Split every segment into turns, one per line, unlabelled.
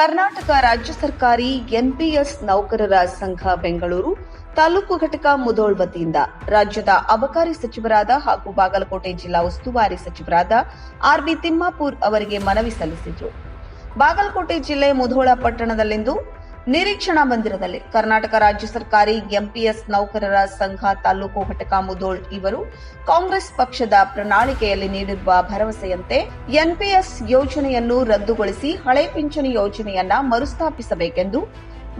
ಕರ್ನಾಟಕ ರಾಜ್ಯ ಸರ್ಕಾರಿ ಎನ್ಪಿಎಸ್ ನೌಕರರ ಸಂಘ ಬೆಂಗಳೂರು ತಾಲೂಕು ಘಟಕ ಮುದೋಳ್ ವತಿಯಿಂದ ರಾಜ್ಯದ ಅಬಕಾರಿ ಸಚಿವರಾದ ಹಾಗೂ ಬಾಗಲಕೋಟೆ ಜಿಲ್ಲಾ ಉಸ್ತುವಾರಿ ಸಚಿವರಾದ ಆರ್ಬಿ ತಿಮ್ಮಾಪುರ್ ಅವರಿಗೆ ಮನವಿ ಸಲ್ಲಿಸಿದರು. ಬಾಗಲಕೋಟೆ ಜಿಲ್ಲೆ ಮುಧೋಳ ಪಟ್ಟಣದಲ್ಲಿಂದು ನಿರೀಕ್ಷಣಾ ಮಂದಿರದಲ್ಲಿ ಕರ್ನಾಟಕ ರಾಜ್ಯ ಸರ್ಕಾರಿ ಎಂಪಿಎಸ್ ನೌಕರರ ಸಂಘ ತಾಲೂಕು ಘಟಕ ಮುದೋಳ್ ಇವರು ಕಾಂಗ್ರೆಸ್ ಪಕ್ಷದ ಪ್ರಣಾಳಿಕೆಯಲ್ಲಿ ನೀಡಿರುವ ಭರವಸೆಯಂತೆ ಎನ್ಪಿಎಸ್ ಯೋಜನೆಯನ್ನು ರದ್ದುಗೊಳಿಸಿ ಹಳೆ ಪಿಂಚಣಿ ಯೋಜನೆಯನ್ನ ಮರುಸ್ಥಾಪಿಸಬೇಕೆಂದು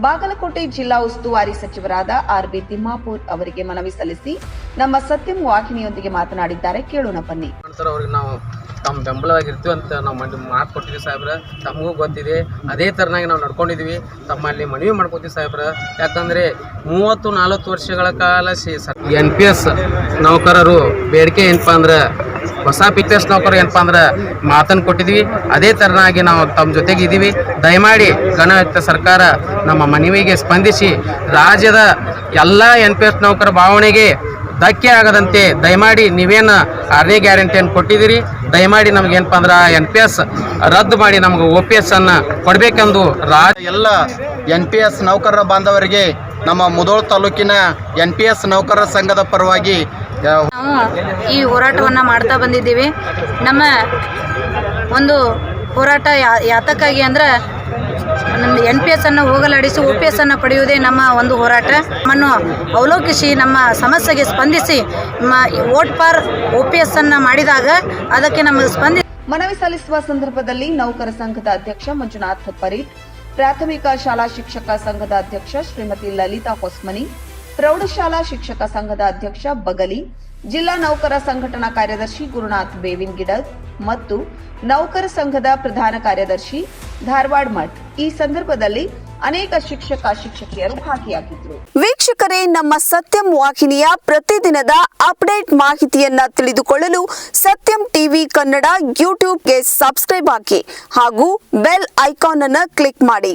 ಬಾಗಲಕೋಟೆ ಜಿಲ್ಲಾ ಉಸ್ತುವಾರಿ ಸಚಿವರಾದ ಆರ್ಬಿ ತಿಮ್ಮಾಪುರ್ ಅವರಿಗೆ ಮನವಿ ಸಲ್ಲಿಸಿ ನಮ್ಮ ಸತ್ಯಂ ವಾಹಿನಿಯೊಂದಿಗೆ ಮಾತನಾಡಿದ್ದಾರೆ. ಕೇಳೋಣ ಬನ್ನಿ.
ತಮ್ಮ ಬೆಂಬಲವಾಗಿರ್ತೀವಿ ಅಂತ ನಾವು ಮಂಡಿ ಮಾತು ಕೊಟ್ಟಿದ್ದೀವಿ ಸಾಹೇಬ್ರ. ತಮಗೂ ಗೊತ್ತಿದೆ. ಅದೇ ಥರನಾಗಿ ನಾವು ನಡ್ಕೊಂಡಿದ್ದೀವಿ. ತಮ್ಮಲ್ಲಿ ಮನವಿ ಮಾಡ್ಕೊತೀವಿ ಸಾಹೇಬ್ರ. ಯಾಕಂದರೆ ಮೂವತ್ತು, ನಲ್ವತ್ತು ವರ್ಷಗಳ ಕಾಲ ಸಿ ಎನ್ ಪಿ ಎಸ್ ನೌಕರರು ಬೇಡಿಕೆ ಏನಪ್ಪ ಅಂದ್ರೆ, ಹೊಸ ಪಿ ಪಿ ಎಸ್ ನೌಕರರು ಏನಪ್ಪ ಅಂದ್ರೆ ಮಾತನ್ನು ಕೊಟ್ಟಿದ್ದೀವಿ. ಅದೇ ಥರನಾಗಿ ನಾವು ತಮ್ಮ ಜೊತೆಗೆ ಇದ್ದೀವಿ. ದಯಮಾಡಿ ಗಣಯುಕ್ತ ಸರ್ಕಾರ ನಮ್ಮ ಮನವಿಗೆ ಸ್ಪಂದಿಸಿ ರಾಜ್ಯದ ಎಲ್ಲ ಎನ್ ಪಿ ಎಸ್ ನೌಕರ ಭಾವನೆಗೆ ಧಕ್ಕೆ ಆಗದಂತೆ ದಯಮಾಡಿ ನೀವೇನು ಆರನೇ ಗ್ಯಾರಂಟಿಯನ್ನು ಕೊಟ್ಟಿದ್ದೀರಿ? ದಯಮಾಡಿ ನಮ್ಗೆ ಏನಪ್ಪ ಅಂದ್ರೆ ಎನ್ ಪಿ ಎಸ್ ರದ್ದು ಮಾಡಿ ನಮ್ಗೆ ಒ ಪಿ ಎಸ್ ಅನ್ನು ಕೊಡಬೇಕೆಂದು ರಾ
ಎಲ್ಲ ಎನ್ ಪಿ ಎಸ್ ನೌಕರರ ಬಾಂಧವರಿಗೆ ನಮ್ಮ ಮುದೋಳ್ ತಾಲೂಕಿನ ಎನ್ ಪಿ ಎಸ್ ನೌಕರರ ಸಂಘದ ಪರವಾಗಿ
ನಾವು ಈ ಹೋರಾಟವನ್ನು ಮಾಡ್ತಾ ಬಂದಿದ್ದೀವಿ. ನಮ್ಮ ಒಂದು ಹೋರಾಟ ಯಾ ಯಾತಕ್ಕಾಗಿ ಅಂದ್ರೆ ನಮ್ಮ ಎನ್ ಪಿ ಎಸ್ ಅನ್ನು ಹೋಗಲಾಡಿಸಿ ಒ ಪಿ ಎಸ್ ಅನ್ನು ಪಡೆಯುವುದೇ ನಮ್ಮ ಒಂದು ಹೋರಾಟ. ನಮ್ಮನ್ನು ಅವಲೋಕಿಸಿ, ನಮ್ಮ ಸಮಸ್ಯೆಗೆ ಸ್ಪಂದಿಸಿ vote for O P S ಅನ್ನು ಮಾಡಿದಾಗ ಅದಕ್ಕೆ ನಮಗೆ ಸ್ಪಂದಿ
ಮನವಿ ಸಲ್ಲಿಸುವ ಸಂದರ್ಭದಲ್ಲಿ ನೌಕರ ಸಂಘದ ಅಧ್ಯಕ್ಷ ಮಂಜುನಾಥ್ ಪರೀಟ್ ಪ್ರಾಥಮಿಕ ಶಾಲಾ ಶಿಕ್ಷಕ ಸಂಘದ ಅಧ್ಯಕ್ಷ ಶ್ರೀಮತಿ ಲಲಿತಾ ಹೊಸ್ಮನಿ, ಪ್ರೌಢಶಾಲಾ ಶಿಕ್ಷಕ ಸಂಘದ ಅಧ್ಯಕ್ಷ ಬಗಲಿ, ಜಿಲ್ಲಾ ನೌಕರ ಸಂಘಟನಾ ಕಾರ್ಯದರ್ಶಿ ಗುರುನಾಥ್ ಬೇವಿನ್ ಗಿಡದ್ ಮತ್ತು ನೌಕರ ಸಂಘದ ಪ್ರಧಾನ ಕಾರ್ಯದರ್ಶಿ ಧಾರವಾಡ ಮಠ್. ಈ ಸಂದರ್ಭದಲ್ಲಿ ಅನೇಕ ಶಿಕ್ಷಕ ಶಿಕ್ಷಕಿಯರು ಭಾಗಿಯಾಗಿದ್ದರು.
ವೀಕ್ಷಕರೇ, ನಮ್ಮ ಸತ್ಯಂ ವಾಹಿನಿಯ ಪ್ರತಿದಿನದ ಅಪ್ಡೇಟ್ ಮಾಹಿತಿಯನ್ನ ತಿಳಿದುಕೊಳ್ಳಲು ಸತ್ಯಂ ಟಿವಿ ಕನ್ನಡ ಯೂಟ್ಯೂಬ್ಗೆ ಸಬ್ಸ್ಕ್ರೈಬ್ ಹಾಕಿ ಹಾಗೂ ಬೆಲ್ ಐಕಾನ್ ಅನ್ನು ಕ್ಲಿಕ್ ಮಾಡಿ.